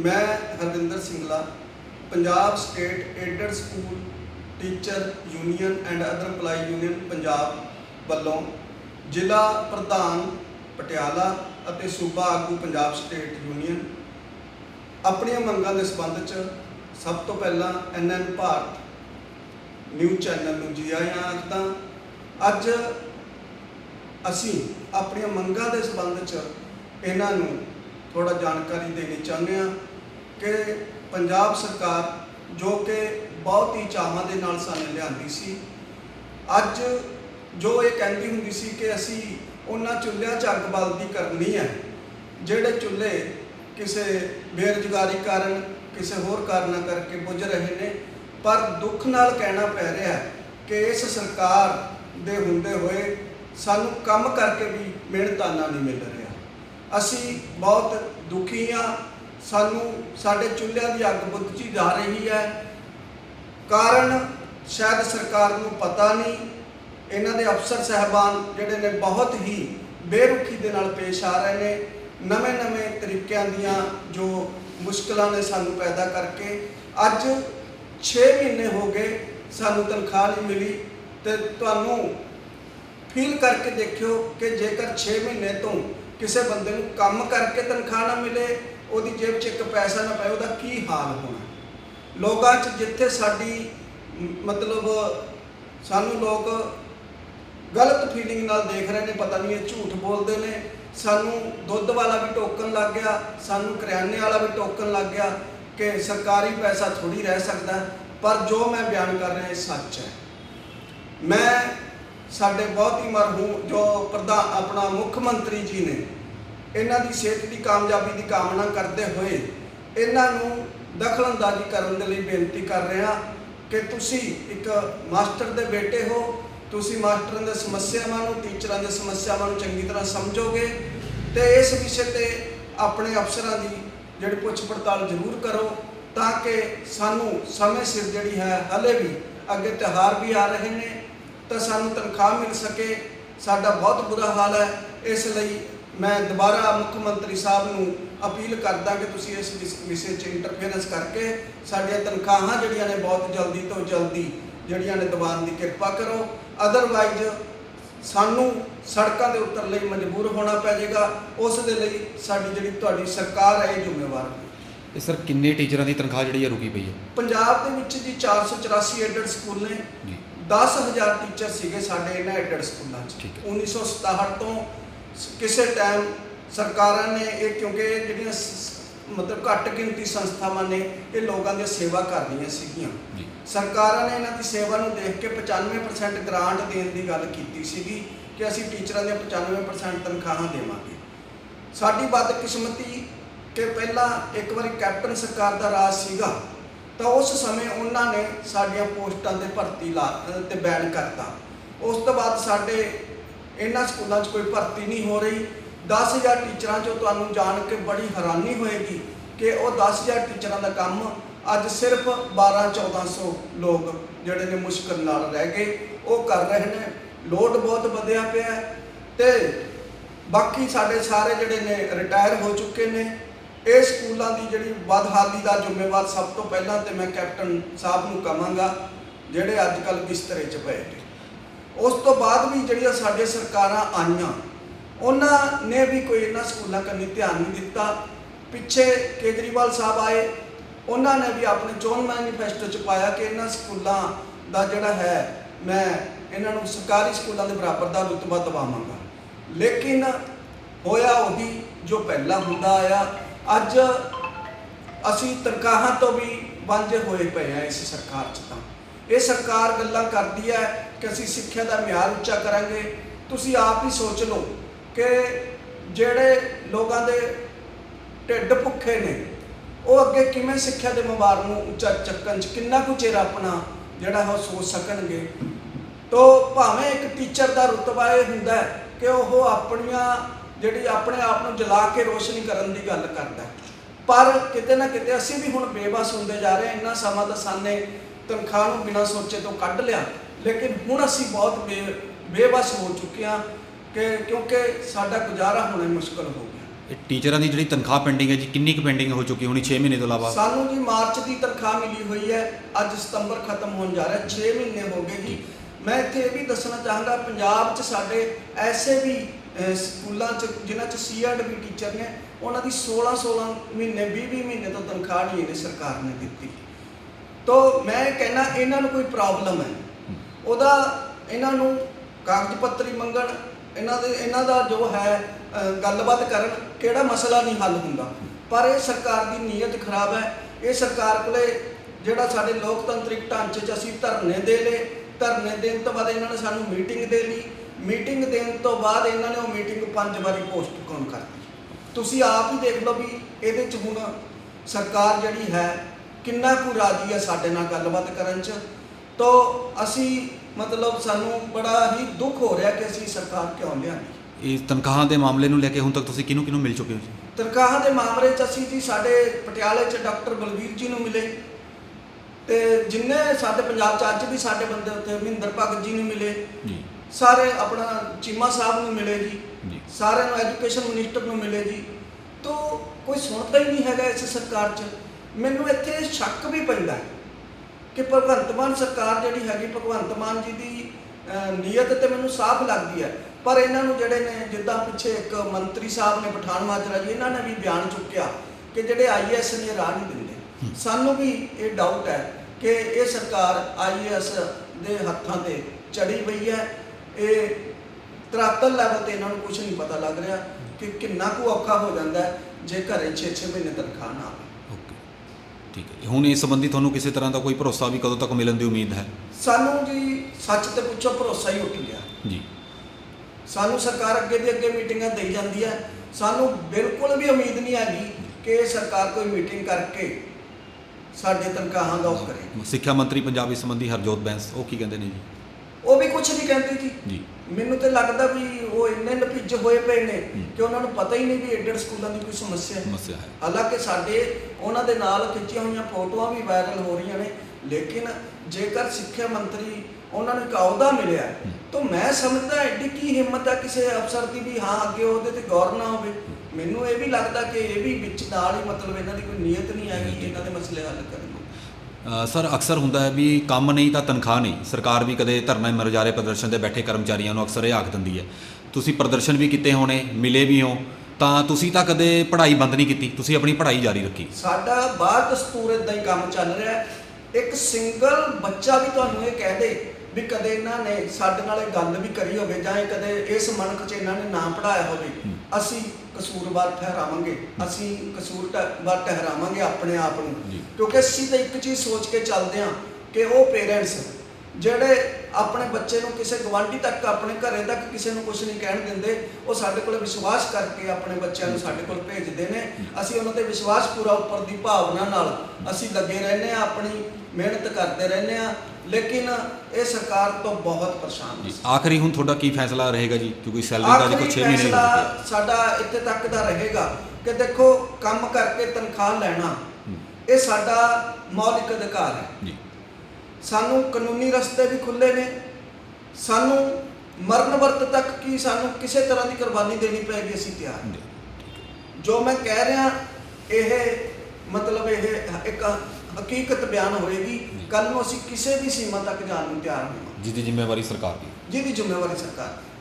ਮੈਂ Harvinder Singla, Punjab state aided school teacher union and other EMPLOYE union Punjab ਵੱਲੋਂ ਜ਼ਿਲ੍ਹਾ ਪ੍ਰਧਾਨ ਪਟਿਆਲਾ ਅਤੇ ਸੂਬਾ ਆਗੂ ਪੰਜਾਬ ਸਟੇਟ ਯੂਨੀਅਨ ਆਪਣੀਆਂ ਮੰਗਾਂ ਦੇ ਸੰਬੰਧ 'ਚ ਸਭ ਤੋਂ ਪਹਿਲਾਂ ਐਨਐਨ ਭਾਰਤ ਨਿਊਜ਼ ਚੈਨਲ ਨੂੰ ਜੀ ਆਇਆਂ ਆਖਦਾ, ਅੱਜ ਅਸੀਂ ਆਪਣੀਆਂ ਮੰਗਾਂ ਦੇ ਸੰਬੰਧ 'ਚ ਇਹਨਾਂ ਨੂੰ ਥੋੜਾ ਜਾਣਕਾਰੀ ਦੇਣੀ ਚਾਹੁੰਦੇ ਹਾਂ ਕਿ ਪੰਜਾਬ ਸਰਕਾਰ ਜੋ ਕਿ ਬਹੁਤ ਹੀ ਚਾਵਾਂ ਦੇ ਨਾਲ ਸਾਨੂੰ ਲਿਆਂਦੀ ਸੀ, ਅੱਜ ਜੋ ਇਹ ਕਹਿੰਦੀ ਹੁੰਦੀ ਸੀ ਕਿ ਅਸੀਂ ਉਹਨਾਂ ਚੁੱਲ੍ਹਿਆਂ 'ਚ ਅੱਗ ਬਲਦੀ ਕਰਨੀ ਹੈ, ਜਿਹੜੇ ਚੁੱਲ੍ਹੇ ਕਿਸੇ ਬੇਰੁਜ਼ਗਾਰੀ ਕਾਰਨ, ਕਿਸੇ ਹੋਰ ਕਾਰਨਾਂ ਕਰਕੇ ਬੁਝ ਰਹੇ ਨੇ, ਪਰ ਦੁੱਖ ਨਾਲ ਕਹਿਣਾ ਪੈ ਰਿਹਾ ਕਿ ਇਸ ਸਰਕਾਰ ਦੇ ਹੁੰਦੇ ਹੋਏ ਸਾਨੂੰ ਕੰਮ ਕਰਕੇ ਵੀ ਮਿਹਨਤਾਨਾ ਨਹੀਂ ਮਿਲ ਰਿਹਾ। ਅਸੀਂ ਬਹੁਤ ਦੁਖੀ ਹਾਂ। ਸਾਨੂੰ ਸਾਡੇ ਚੁੱਲ੍ਹਿਆਂ ਦੀ ਅੱਗ ਬੁਝਦੀ ਜਾ ਰਹੀ ਹੈ। ਕਾਰਨ ਸ਼ਾਇਦ ਸਰਕਾਰ ਨੂੰ ਪਤਾ ਨਹੀਂ। ਇਹਨਾਂ ਦੇ ਅਫਸਰ ਸਹਿਬਾਨ ਜਿਹੜੇ ਨੇ ਬਹੁਤ ਹੀ ਬੇਰੁਖੀ ਦੇ ਨਾਲ ਪੇਸ਼ ਆ ਰਹੇ ਨੇ। ਨਵੇਂ-ਨਵੇਂ ਤਰੀਕਿਆਂ ਦੀਆਂ ਜੋ ਮੁਸ਼ਕਲਾਂ ਨੇ ਸਾਨੂੰ ਪੈਦਾ ਕਰਕੇ ਅੱਜ 6 ਮਹੀਨੇ ਹੋ ਗਏ ਸਾਨੂੰ ਤਨਖਾਹ ਨਹੀਂ ਮਿਲੀ ਤੇ ਤੁਹਾਨੂੰ ਫੀਲ ਕਰਕੇ ਦੇਖਿਓ ਕਿ ਜੇਕਰ 6 ਮਹੀਨੇ ਤੋਂ ਕਿਸੇ ਬੰਦੇ ਨੂੰ ਕੰਮ ਕਰਕੇ ਤਨਖਾਹ ਨਾ ਮਿਲੇ, ਉਹਦੀ ਜੇਬ 'ਚ ਇੱਕ ਪੈਸਾ ਨਾ ਪਏ, ਉਹਦਾ ਕੀ ਹਾਲ ਹੋਣਾ? ਲੋਕਾਂ 'ਚ ਜਿੱਥੇ ਸਾਡੀ ਮਤਲਬ ਸਾਨੂੰ ਲੋਕ ਗਲਤ ਫੀਲਿੰਗ ਨਾਲ ਦੇਖ ਰਹੇ ਨੇ, ਪਤਾ ਨਹੀਂ ਇਹ ਝੂਠ ਬੋਲਦੇ ਨੇ, ਸਾਨੂੰ ਦੁੱਧ ਵਾਲਾ ਵੀ ਟੋਕਨ ਲੱਗ ਗਿਆ, ਸਾਨੂੰ ਕਰਿਆਨੇ ਵਾਲਾ ਵੀ ਟੋਕਨ ਲੱਗ ਗਿਆ ਕਿ ਸਰਕਾਰੀ ਪੈਸਾ ਥੋੜੀ ਰਹਿ ਸਕਦਾ, ਪਰ ਜੋ ਮੈਂ ਬਿਆਨ ਕਰ ਰਿਹਾ, ਇਹ ਸੱਚ ਹੈ। ਮੈਂ ਸਾਡੇ ਬਹੁਤ ਹੀ ਮਰਹੂਮ ਜੋ ਪ੍ਰਧਾਨ ਆਪਣਾ ਮੁੱਖ ਮੰਤਰੀ ਜੀ ਨੇ, ਇਹਨਾਂ ਦੀ ਸਿਹਤ ਦੀ ਕਾਮਯਾਬੀ ਦੀ ਕਾਮਨਾ ਕਰਦੇ ਹੋਏ ਇਹਨਾਂ ਨੂੰ ਦਖਲਅੰਦਾਜ਼ੀ ਕਰਨ ਦੇ ਲਈ ਬੇਨਤੀ ਕਰ ਰਿਹਾ ਕਿ ਤੁਸੀਂ ਇੱਕ ਮਾਸਟਰ ਦੇ ਬੇਟੇ ਹੋ, ਤੁਸੀਂ ਮਾਸਟਰਾਂ ਦੇ ਸਮੱਸਿਆਵਾਂ ਨੂੰ, ਟੀਚਰਾਂ ਦੇ ਸਮੱਸਿਆਵਾਂ ਨੂੰ ਚੰਗੀ ਤਰ੍ਹਾਂ ਸਮਝੋਗੇ ਤੇ ਇਸ ਵਿਸ਼ੇ ਤੇ ਆਪਣੇ ਅਫਸਰਾਂ ਦੀ ਜਿਹੜੀ ਪੁੱਛ ਪੜਤਾਲ ਜ਼ਰੂਰ ਕਰੋ ਤਾਂ ਕਿ ਸਾਨੂੰ ਸਮੇਂ ਸਿਰ ਜਿਹੜੀ ਹੈ, ਹਲੇ ਵੀ ਅੱਗੇ ਤਿਉਹਾਰ ਵੀ ਆ ਰਹੇ ਨੇ ਤਾਂ ਸਾਨੂੰ ਤਨਖਾਹ ਮਿਲ ਸਕੇ। ਸਾਡਾ ਬਹੁਤ ਬੁਰਾ ਹਾਲ ਹੈ। ਇਸ ਲਈ ਮੈਂ ਦੁਬਾਰਾ ਮੁੱਖ ਮੰਤਰੀ ਸਾਹਿਬ ਨੂੰ ਅਪੀਲ ਕਰਦਾ ਕਿ ਤੁਸੀਂ ਇਸ ਵਿਸ- 'ਚ ਇੰਟਰਫੇਰੈਂਸ ਕਰਕੇ ਸਾਡੀਆਂ ਤਨਖਾਹਾਂ ਜਿਹੜੀਆਂ ਨੇ ਬਹੁਤ ਜਲਦੀ ਤੋਂ ਜਲਦੀ ਜਿਹੜੀਆਂ ਨੇ ਦਿਵਾਉਣ ਦੀ ਕਿਰਪਾ ਕਰੋ। ਅਦਰਵਾਈਜ਼ ਸਾਨੂੰ ਸੜਕਾਂ ਦੇ ਉਤਰ ਲਈ ਮਜਬੂਰ ਹੋਣਾ ਪੈ ਜਾਏਗਾ। ਉਸ ਦੇ ਲਈ ਸਾਡੀ ਜਿਹੜੀ ਤੁਹਾਡੀ ਸਰਕਾਰ ਹੈ ਇਹ ਜ਼ਿੰਮੇਵਾਰ ਹੈ। ਇਹ ਸਰ ਕਿੰਨੇ ਟੀਚਰਾਂ ਦੀ ਤਨਖਾਹ ਜਿਹੜੀ ਹੈ ਰੁਕੀ ਪਈ ਹੈ? ਪੰਜਾਬ ਦੇ ਵਿੱਚ ਜੀ 484 ਐਡਡ ਸਕੂਲ ਨੇ। ਜੀ। 10000 ਟੀਚਰ ਸੀਗੇ ਸਾਡੇ ਇਹਨਾਂ ਐਡਡ ਸਕੂਲਾਂ 'ਚ। ਠੀਕ ਹੈ। 1967 ਤੋਂ ਕਿਸੇ ਟਾਈਮ ਸਰਕਾਰਾਂ ਨੇ ਇਹ ਕਿਉਂਕਿ ਜਿਹੜੀਆਂ ਮਤਲਬ ਘੱਟ ਗਿਣਤੀ ਸੰਸਥਾਵਾਂ ਨੇ ਇਹ ਲੋਕਾਂ ਦੀ ਸੇਵਾ ਕਰਦੀਆਂ ਸੀਗੀਆਂ। ਸਰਕਾਰਾਂ ਨੇ ਇਹਨਾਂ ਦੀ ਸੇਵਾ ਨੂੰ ਦੇਖ ਕੇ 95% ਗ੍ਰਾਂਟ ਦੇਣ ਦੀ ਗੱਲ ਕੀਤੀ ਸੀਗੀ ਕਿ ਅਸੀਂ ਟੀਚਰਾਂ ਦੀਆਂ 95% ਤਨਖਾਹਾਂ ਦੇਵਾਂਗੇ। ਸਾਡੀ ਬਦਕਿਸਮਤੀ ਕਿ ਪਹਿਲਾਂ ਇੱਕ ਵਾਰੀ ਕੈਪਟਨ ਸਰਕਾਰ ਦਾ ਰਾਜ ਸੀਗਾ ਤਾਂ ਉਸ ਸਮੇਂ ਉਹਨਾਂ ਨੇ ਸਾਡੀਆਂ ਪੋਸਟਾਂ 'ਤੇ ਭਰਤੀ ਲਾ ਅਹ ਤੇ ਬੈਨ ਕਰਤਾ। ਉਸ ਤੋਂ ਬਾਅਦ ਸਾਡੇ ਇਹਨਾਂ ਸਕੂਲਾਂ 'ਚ ਕੋਈ ਭਰਤੀ ਨਹੀਂ ਹੋ ਰਹੀ। 10000 ਟੀਚਰਾਂ 'ਚੋਂ ਤੁਹਾਨੂੰ ਜਾਣ ਕੇ ਬੜੀ ਹੈਰਾਨੀ ਹੋਏਗੀ ਕਿ ਉਹ 10000 ਟੀਚਰਾਂ ਦਾ ਕੰਮ ਅੱਜ ਸਿਰਫ 12 1400 ਲੋਕ ਜਿਹੜੇ ਨੇ ਮੁਸ਼ਕਲ ਨਾਲ ਰਹਿ ਗਏ। ਉਹ ਕਰ ਰਹੇ ਨੇ। ਲੋਡ ਬਹੁਤ ਵਧਿਆ ਪਿਆ ਹੈ ਤੇ ਬਾਕੀ ਸਾਡੇ ਸਾਰੇ ਜਿਹੜੇ ਨੇ ਰਿਟਾਇਰ ਹੋ ਚੁੱਕੇ ਨੇ। ਇਹ ਸਕੂਲਾਂ ਦੀ ਜਿਹੜੀ ਬਦਹਾਲੀ ਦਾ ਜ਼ਿੰਮੇਵਾਰ ਸਭ ਤੋਂ ਪਹਿਲਾਂ ਤੇ ਮੈਂ ਕੈਪਟਨ ਸਾਹਿਬ ਨੂੰ ਕਹਾਂਗਾ, ਜਿਹੜੇ ਅੱਜ ਕੱਲ ਬਿਸਤਰੇ 'ਚ ਪਏ ਨੇ। ਉਸ ਤੋਂ ਬਾਅਦ ਵੀ ਜਿਹੜੀਆਂ ਸਾਡੇ ਸਰਕਾਰਾਂ ਆਈਆਂ, ਉਹਨਾਂ ਨੇ ਵੀ ਕੋਈ ਇਹਨਾਂ ਸਕੂਲਾਂ ਕੰਨੀ ਧਿਆਨ ਨਹੀਂ ਦਿੱਤਾ। ਪਿੱਛੇ ਕੇਜਰੀਵਾਲ ਸਾਹਿਬ ਆਏ, ਉਹਨਾਂ ਨੇ ਵੀ ਆਪਣੇ ਚੋਣ ਮੈਨੀਫੈਸਟੋ 'ਚ ਪਾਇਆ ਕਿ ਇਹਨਾਂ ਸਕੂਲਾਂ ਦਾ ਜਿਹੜਾ ਹੈ, ਮੈਂ ਇਹਨਾਂ ਨੂੰ ਸਰਕਾਰੀ ਸਕੂਲਾਂ ਦੇ ਬਰਾਬਰ ਦਾ ਰੁਤਬਾ ਦਵਾਵਾਂਗਾ। ਲੇਕਿਨ ਹੋਇਆ ਉਹੀ ਜੋ ਪਹਿਲਾਂ ਹੁੰਦਾ ਆਇਆ ਅੱਜ ਅਸੀਂ ਤਨਖਾਹਾਂ ਤੋਂ ਵੀ ਵਾਂਝੇ ਹੋਏ ਪਏ ਆ ਇਸ ਸਰਕਾਰ 'ਚ ਤਾਂ। ਇਹ ਸਰਕਾਰ ਗੱਲਾਂ ਕਰਦੀ ਹੈ ਕਿ ਅਸੀਂ ਸਿੱਖਿਆ ਦਾ ਮਿਆਰ ਉੱਚਾ ਕਰਾਂਗੇ। ਤੁਸੀਂ ਆਪ ਹੀ ਸੋਚ ਲਓ ਕਿ ਜਿਹੜੇ ਲੋਕਾਂ ਦੇ ਢਿੱਡ ਭੁੱਖੇ ਨੇ, ਉਹ ਅੱਗੇ ਕਿਵੇਂ ਸਿੱਖਿਆ ਦੇ ਮਬਾਰ ਨੂੰ ਉੱਚਾ ਚੱਕਣ 'ਚ ਕਿੰਨਾ ਕੁ ਚਿਰ ਆਪਣਾ ਜਿਹੜਾ ਉਹ ਸੋਚ ਸਕਣਗੇ। ਤੋ ਭਾਵੇਂ ਇੱਕ ਟੀਚਰ ਦਾ ਰੁਤਬਾ ਇਹ ਹੁੰਦਾ ਹੈ ਕਿ ਉਹ ਆਪਣੀਆਂ ਜਿਹੜੀ ਆਪਣੇ ਆਪ ਨੂੰ ਜਲਾ ਕੇ ਰੋਸ਼ਨੀ ਕਰਨ ਦੀ ਗੱਲ ਕਰਦਾ। ਪਰ ਕਿਤੇ ਨਾ ਕਿਤੇ ਅਸੀਂ ਵੀ ਹੁਣ ਬੇਬਸ ਹੁੰਦੇ ਜਾ ਰਹੇ ਹਾਂ ਇੰਨਾ ਸਮਾਂ ਤਾਂ ਸਾਨੇ ਤਨਖਾਹ ਨੂੰ ਬਿਨਾਂ ਸੋਚੇ ਤੋਂ ਕੱਢ ਲਿਆ। ਲੇਕਿਨ ਹੁਣ ਅਸੀਂ ਬਹੁਤ ਬੇ ਬੇਬਸ ਹੋ ਚੁੱਕੇ ਹਾਂ ਕਿ ਕਿਉਂਕਿ ਸਾਡਾ ਗੁਜ਼ਾਰਾ ਹੋਣਾ ਮੁਸ਼ਕਲ ਹੋ ਗਿਆ। ਇਹ ਟੀਚਰਾਂ ਦੀ ਜਿਹੜੀ ਤਨਖਾਹ ਪੈਂਡਿੰਗ ਹੈ ਜੀ ਕਿੰਨੀ ਕੁ ਪੈਂਡਿੰਗ ਹੋ ਚੁੱਕੀ ਹੋਣੀ 6 ਮਹੀਨੇ ਤੋਂ ਇਲਾਵਾ? ਸਾਨੂੰ ਜੀ ਮਾਰਚ ਦੀ ਤਨਖਾਹ ਮਿਲੀ ਹੋਈ ਹੈ ਅੱਜ ਸਤੰਬਰ ਖਤਮ ਹੋਣ ਜਾ ਰਿਹਾ 6 ਮਹੀਨੇ ਹੋ ਗਏ ਜੀ। ਮੈਂ ਇੱਥੇ ਇਹ ਵੀ ਦੱਸਣਾ ਚਾਹਾਂਗਾ ਪੰਜਾਬ 'ਚ ਸਾਡੇ ਐਸੇ ਵੀ ਸਕੂਲਾਂ 'ਚ, ਜਿਨ੍ਹਾਂ 'ਚ ਸੀਆਰਡਬੀ ਟੀਚਰ ਨੇ, ਉਹਨਾਂ ਦੀ 16 16 ਮਹੀਨੇ 20 20 ਮਹੀਨੇ ਤੋਂ ਤਨਖਾਹ ਨਹੀਂ ਇਹਨੇ ਸਰਕਾਰ ਨੇ ਦਿੱਤੀ। ਤੋ ਮੈਂ ਕਹਿੰਦਾ ਇਹਨਾਂ ਨੂੰ ਕੋਈ ਪ੍ਰੋਬਲਮ ਹੈ। ਉਹਦਾ ਇਹਨਾਂ ਨੂੰ ਕਾਗਜ਼ ਪੱਤਰੀ ਮੰਗਣ, ਇਹਨਾਂ ਦੇ, ਇਹਨਾਂ ਦਾ ਜੋ ਹੈ ਗੱਲਬਾਤ ਕਰਨ, ਕਿਹੜਾ ਮਸਲਾ ਨਹੀਂ ਹੱਲ ਹੁੰਦਾ। ਪਰ ਇਹ ਸਰਕਾਰ ਦੀ ਨੀਅਤ ਖਰਾਬ ਹੈ। ਇਹ ਸਰਕਾਰ ਕੋਲੇ ਜਿਹੜਾ ਸਾਡੇ ਲੋਕਤੰਤਰਿਕ ਢਾਂਚੇ 'ਚ ਅਸੀਂ ਧਰਨੇ ਦੇ ਲਏ, ਧਰਨੇ ਦੇਣ ਤੋਂ ਬਾਅਦ ਇਹਨਾਂ ਨੇ ਸਾਨੂੰ ਮੀਟਿੰਗ ਦੇ ਲਈ ਮੀਟਿੰਗ ਦੇਣ ਤੋਂ ਬਾਅਦ ਇਹਨਾਂ ਨੇ ਉਹ ਮੀਟਿੰਗ ਪੰਜ ਵਾਰੀ ਪੋਸਟਪੋਨ ਕਰਤੀ ਤੁਸੀਂ ਆਪ ਹੀ ਦੇਖ ਲਓ ਵੀ ਇਹਦੇ 'ਚ ਹੁਣ ਸਰਕਾਰ ਜਿਹੜੀ ਹੈ ਕਿੰਨਾ ਕੁ ਰਾਜੀ ਹੈ ਸਾਡੇ ਨਾਲ ਗੱਲਬਾਤ ਕਰਨ 'ਚ। ਤੋ ਅਸੀਂ ਮਤਲਬ ਸਾਨੂੰ ਬੜਾ ਹੀ ਦੁੱਖ ਹੋ ਰਿਹਾ ਕਿ ਅਸੀਂ ਸਰਕਾਰ ਕਿਉਂ ਲਿਆਂਦੀ। ਇਸ ਤਨਖਾਹਾਂ ਦੇ ਮਾਮਲੇ ਨੂੰ ਲੈ ਕੇ ਹੁਣ ਤੱਕ ਤੁਸੀਂ ਕਿਹਨੂੰ ਕਿਹਨੂੰ ਮਿਲ ਚੁੱਕੇ ਹੋ ਜੀ? ਤਨਖਾਹਾਂ ਦੇ ਮਾਮਲੇ 'ਚ ਅਸੀਂ ਜੀ ਸਾਡੇ ਪਟਿਆਲੇ 'ਚ ਡਾਕਟਰ ਬਲਵੀਰ ਜੀ ਨੂੰ ਮਿਲੇ। ਤੇ ਜਿੰਨੇ ਸਾਡੇ ਪੰਜਾਬ 'ਚ ਅੱਜ ਵੀ ਸਾਡੇ ਬੰਦੇ ਉੱਥੇ ਮਹਿੰਦਰ ਭਗਤ ਜੀ ਨੂੰ ਮਿਲੇ। ਜੀ। ਸਾਰੇ ਆਪਣਾ ਚੀਮਾ ਸਾਹਿਬ ਨੂੰ ਮਿਲੇ ਜੀ। ਸਾਰਿਆਂ ਨੂੰ ਐਜੂਕੇਸ਼ਨ ਮਿਨਿਸਟਰ ਨੂੰ ਮਿਲੇ ਜੀ। ਤੋ ਕੋਈ ਸੁਣਦਾ ਹੀ ਨਹੀਂ ਹੈਗਾ ਇਸ ਸਰਕਾਰ 'ਚ। ਮੈਨੂੰ ਇੱਥੇ ਸ਼ੱਕ ਵੀ ਪੈਂਦਾ ਹੈ ਕਿ ਭਗਵੰਤ ਮਾਨ ਸਰਕਾਰ ਜਿਹੜੀ ਹੈਗੀ ਭਗਵੰਤ ਮਾਨ ਜੀ ਦੀ ਨੀਅਤ ਤੇ ਮੈਨੂੰ ਸਾਫ਼ ਲੱਗਦੀ ਹੈ। ਪਰ ਇਹਨਾਂ ਨੂੰ ਜਿਹੜੇ ਨੇ ਜਿੱਦਾਂ ਪਿੱਛੇ ਇੱਕ ਮੰਤਰੀ ਸਾਹਿਬ ਨੇ ਪਠਾਨ ਮਾਜਰਾ ਜੀ ਇਹਨਾਂ ਨੇ ਵੀ ਬਿਆਨ ਚੁੱਕਿਆ ਕਿ ਜਿਹੜੇ ਆਈਐਸ ਨੇ ਰਾਹ ਨਹੀਂ ਦਿੰਦੇ। ਸਾਨੂੰ ਵੀ ਇਹ ਡਾਊਟ ਹੈ ਕਿ ਇਹ ਸਰਕਾਰ ਆਈਐਸ ਦੇ ਹੱਥਾਂ ਤੇ ਚੜੀ ਪਈ ਹੈ। ਇਹ ਤਰਾਤਲ ਲੈਵਲ ਤੇ ਇਹਨਾਂ ਨੂੰ ਕੁਝ ਨਹੀਂ ਪਤਾ ਲੱਗ ਰਿਹਾ ਕਿ ਕਿੰਨਾ ਕੁ ਔਖਾ ਹੋ ਜਾਂਦਾ ਹੈ ਜੇ ਘਰੇ 6-6 ਮਹੀਨੇ ਤਨਖਾਹ ਨਾ ਆਵੇ। ਓਕੇ। ਠੀਕ ਹੈ। ਹੁਣ ਇਸ ਸੰਬੰਧੀ ਤੁਹਾਨੂੰ ਕਿਸੇ ਤਰ੍ਹਾਂ ਦਾ ਕੋਈ ਭਰੋਸਾ ਵੀ ਕਦੋਂ ਤੱਕ ਮਿਲਣ ਦੀ ਉਮੀਦ ਹੈ? ਸਾਨੂੰ ਜੀ ਸੱਚ ਤੇ ਪੁੱਛੋ ਭਰੋਸਾ ਹੀ ਉੱਠ ਗਿਆ। ਜੀ। ਸਾਨੂੰ ਸਰਕਾਰ ਅੱਗੇ ਦੀ ਅੱਗੇ ਮੀਟਿੰਗਾਂ ਦੇਈ ਜਾਂਦੀ ਹੈ। ਸਾਨੂੰ ਬਿਲਕੁਲ ਵੀ ਉਮੀਦ ਨਹੀਂ ਹੈਗੀ ਕਿ ਸਰਕਾਰ ਕੋਈ ਮੀਟਿੰਗ ਕਰਕੇ ਸਾਡੇ ਤਨਖਾਹਾਂ ਦਾ ਉਹ ਕਰੇ। ਸਿੱਖਿਆ ਮੰਤਰੀ ਪੰਜਾਬ ਇਸ ਸੰਬੰਧੀ ਹਰਜੋਤ ਬੈਂਸ ਉਹ ਕੀ ਕਹਿੰਦੇ ਨੇ ਜੀ? ਕੁਝ ਨਹੀਂ ਕਹਿੰਦੀ ਜੀ। ਮੈਨੂੰ ਤੇ ਲੱਗਦਾ ਵੀ ਉਹ ਇੰਨੇ ਨਪਿੱਜ ਹੋਏ ਪਏ ਨੇ। ਕਿ ਉਹਨਾਂ ਨੂੰ ਪਤਾ ਹੀ ਨਹੀਂ ਵੀ ਏਡਡ ਸਕੂਲਾਂ ਦੀ ਕੋਈ ਸਮੱਸਿਆ ਹੈ। ਸਮੱਸਿਆ ਹੈ। ਹਾਲਾਂਕਿ ਸਾਡੇ ਉਹਨਾਂ ਦੇ ਨਾਲ ਖਿੱਚੀਆਂ ਹੋਈਆਂ ਫੋਟੋਆਂ ਵੀ ਵਾਇਰਲ ਹੋ ਰਹੀਆਂ ਨੇ ਲੇਕਿਨ ਜੇਕਰ ਸਿੱਖਿਆ ਮੰਤਰੀ ਉਹਨਾਂ ਨੂੰ ਇੱਕ ਅਹੁਦਾ ਮਿਲਿਆ ਤਾਂ ਮੈਂ ਸਮਝਦਾ ਐਡੀ ਕੀ ਹਿੰਮਤ ਹੈ ਕਿਸੇ ਅਫਸਰ ਦੀ ਵੀ ਹਾਂ ਅੱਗੇ ਉਹਦੇ ਤੇ ਗੌਰ ਨਾ ਹੋਵੇ। ਮੈਨੂੰ ਇਹ ਵੀ ਲੱਗਦਾ ਕਿ ਇਹ ਵੀ ਵਿੱਚ ਨਾਲ ਹੀ ਮਤਲਬ ਇਹਨਾਂ ਦੀ ਕੋਈ ਨੀਅਤ ਨਹੀਂ ਹੈਗੀ ਇਹਨਾਂ ਦੇ ਮਸਲੇ ਹੱਲ ਕਰਨ ਦੀ। ਸਰ ਅਕਸਰ ਹੁੰਦਾ ਹੈ ਵੀ ਕੰਮ ਨਹੀਂ ਤਾਂ ਤਨਖਾਹ ਨਹੀਂ। ਸਰਕਾਰ ਵੀ ਕਦੇ ਧਰਨਾ ਮਰਜਾਰੇ ਪ੍ਰਦਰਸ਼ਨ ਤੇ ਬੈਠੇ ਕਰਮਚਾਰੀਆਂ ਨੂੰ ਅਕਸਰ ਇਹ ਆਖ ਦਿੰਦੀ ਹੈ। ਤੁਸੀਂ ਪ੍ਰਦਰਸ਼ਨ ਵੀ ਕੀਤੇ ਹੋਣੇ ਮਿਲੇ ਵੀ ਹੋ ਤਾਂ ਤੁਸੀਂ ਤਾਂ ਕਦੇ ਪੜ੍ਹਾਈ ਬੰਦ ਨਹੀਂ ਕੀਤੀ। ਤੁਸੀਂ ਆਪਣੀ ਪੜ੍ਹਾਈ ਜਾਰੀ ਰੱਖੀ। ਸਾਡਾ ਬਾਹਰ ਦਸਤੂਰ ਇਦਾਂ ਹੀ ਕੰਮ ਚੱਲ ਰਿਹਾ ਹੈ। ਇੱਕ ਸਿੰਗਲ ਬੱਚਾ ਵੀ ਤੁਹਾਨੂੰ ਇਹ ਕਹਿ ਦੇ ਵੀ ਕਦੇ ਇਹਨਾਂ ਨੇ ਸਾਡੇ ਨਾਲ ਇਹ ਗੱਲ ਵੀ ਕਰੀ ਹੋਵੇ ਜਾਂ ਇਹ ਕਦੇ ਇਸ ਮਨਕ 'ਚ ਇਹਨਾਂ ਨੇ ਨਾ ਪੜਾਇਆ ਹੋਵੇ। ਅਸੀਂ ਕਸੂਰਵਾਰ ਠਹਿਰਾਵਾਂਗੇ। ਅਸੀਂ ਕਸੂਰਵਾਰ ਠਹਿਰਾਵਾਂਗੇ ਆਪਣੇ ਆਪ ਨੂੰ। ਕਿਉਂਕਿ ਅਸੀਂ ਤਾਂ ਇੱਕ ਚੀਜ਼ ਸੋਚ ਕੇ ਚੱਲਦੇ ਹਾਂ ਕਿ ਉਹ ਪੇਰੈਂਟਸ ਜਿਹੜੇ ਆਪਣੇ ਬੱਚੇ ਨੂੰ ਕਿਸੇ ਗਵਾਂਢੀ ਤੱਕ ਆਪਣੇ ਘਰੇ ਤੱਕ ਕਿਸੇ ਨੂੰ ਕੁਝ ਨਹੀਂ ਕਹਿਣ ਦਿੰਦੇ ਉਹ ਸਾਡੇ ਕੋਲ ਵਿਸ਼ਵਾਸ ਕਰਕੇ ਆਪਣੇ ਬੱਚਿਆਂ ਨੂੰ ਸਾਡੇ ਕੋਲ ਭੇਜਦੇ ਨੇ। ਅਸੀਂ ਉਹਨਾਂ ਤੇ ਵਿਸ਼ਵਾਸ ਪੂਰਾ ਉੱਪਰ ਦੀ ਭਾਵਨਾ ਨਾਲ ਅਸੀਂ ਲੱਗੇ ਰਹਿੰਦੇ ਆ ਆਪਣੀ ਮਿਹਨਤ ਕਰਦੇ ਰਹਿੰਦੇ ਆ ਲੇਕਿਨ ਇਹ ਸਰਕਾਰ ਤੋਂ ਬਹੁਤ ਪਰੇਸ਼ਾਨ ਜੀ ਆਖਰੀ ਹੁਣ ਤੁਹਾਡਾ ਕੀ ਫੈਸਲਾ ਰਹੇਗਾ ਜੀ? ਕਿਉਂਕਿ ਸੈਲਰੀ ਦਾ ਜੀ ਕੋਈ 6 ਮਹੀਨੇ ਦੀ ਫੈਸਲਾ ਹੋਈ ਸਾਡਾ ਇੱਥੇ ਤੱਕ ਦਾ ਰਹੇਗਾ ਕਿ ਦੇਖੋ ਕੰਮ ਕਰਕੇ ਤਨਖਾਹ ਲੈਣਾ। ਇਹ ਸਾਡਾ ਮੌਲਿਕ ਅਧਿਕਾਰ ਹੈ। ਜੀ। ਸਾਨੂੰ ਕਾਨੂੰਨੀ ਰਸਤੇ ਵੀ ਖੁੱਲੇ ਨੇ। ਸਾਨੂੰ ਮਰਨ ਵਰਤ ਤੱਕ ਕੀ ਸਾਨੂੰ ਕਿਸੇ ਤਰ੍ਹਾਂ ਦੀ ਕੁਰਬਾਨੀ ਦੇਣੀ ਪਏਗੀ ਅਸੀਂ ਤਿਆਰ। ਜੋ ਮੈਂ ਕਹਿ ਰਿਹਾ ਇਹ ਮਤਲਬ ਇਹ ਇੱਕ ਹਕੀਕਤ ਬਿਆਨ ਹੋਏਗੀ ਕੱਲ ਨੂੰ ਅਸੀਂ ਕਿਸੇ ਵੀ ਸੀਮਾ ਤੱਕ ਜਾਣ ਨੂੰ ਤਿਆਰ ਹਾਂ ਜਿਹਦੀ ਜ਼ਿੰਮੇਵਾਰੀ ਸਰਕਾਰ ਦੀ ਜਿਹਦੀ ਜ਼ਿੰਮੇਵਾਰੀ ਸਰਕਾਰ ਦੀ।